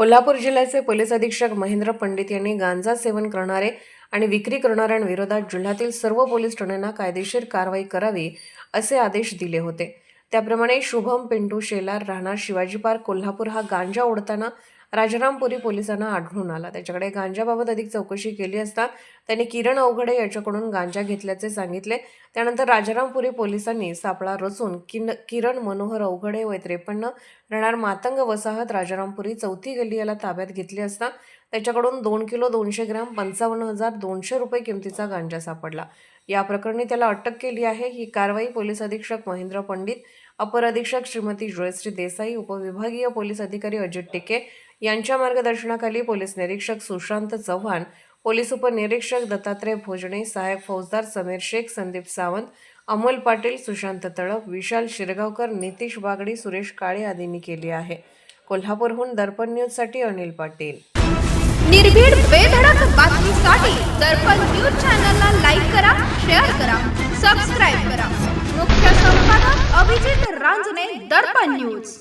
कोल्हापूर जिल्ह्याचे पोलीस अधीक्षक महेंद्र पंडित यांनी गांजा सेवन करणारे आणि विक्री करणाऱ्यांविरोधात जिल्ह्यातील सर्व पोलीस ठाण्यांना कायदेशीर कारवाई करावी असे आदेश दिले होते. त्याप्रमाणे शुभम पिंटू शेलार राहणार शिवाजी पार्क कोल्हापूर हा गांजा ओढताना राजारामपुरी पोलिसांना आढळून आला. त्याच्याकडे गांजाबाबत अधिक चौकशी केली असता त्याने किरण अवघडे याच्याकडून गांजा घेतल्याचे सांगितले. त्यानंतर राजारामपुरी पोलिसांनी सापळा रचून किन किरण मनोहर अवघडे वय त्रेपन्न राहणार मातंग वसाहत राजारामपुरी चौथी गल्ली याला ताब्यात घेतली असता त्याच्याकडून दोन किलो दोनशे ग्रॅम पंचावन्न हजार दोनशे रुपये किमतीचा गांजा सापडला. या प्रकरणी त्याला अटक केली आहे. ही कारवाई पोलीस अधीक्षक महेंद्र पंडित अपर अधीक्षक श्रीमती जयश्री देसाई उपविभागीय पोलीस अधिकारी अजित टिके यांच्या मार्गदर्शनाखाली पोलीस निरीक्षक सुशांत चव्हाण पोलीस उपनिरीक्षक दत्तात्रय भोजने सहाय्यक फौजदार समीर शेख संदीप सावंत अमोल पाटील सुशांत तळप विशाल शिरगावकर नितीश बागडी सुरेश काळे आदींनी केली आहे. कोल्हापूरहून दर्पण न्यूजसाठी अनिल पाटील. निर्भीड बेधडक बातमीसाठी दर्पण न्यूज चॅनलला लाईक करा शेअर करा सबस्क्राईब करा. मुख्य संपादक अभिजित रांजने दर्पण न्यूज.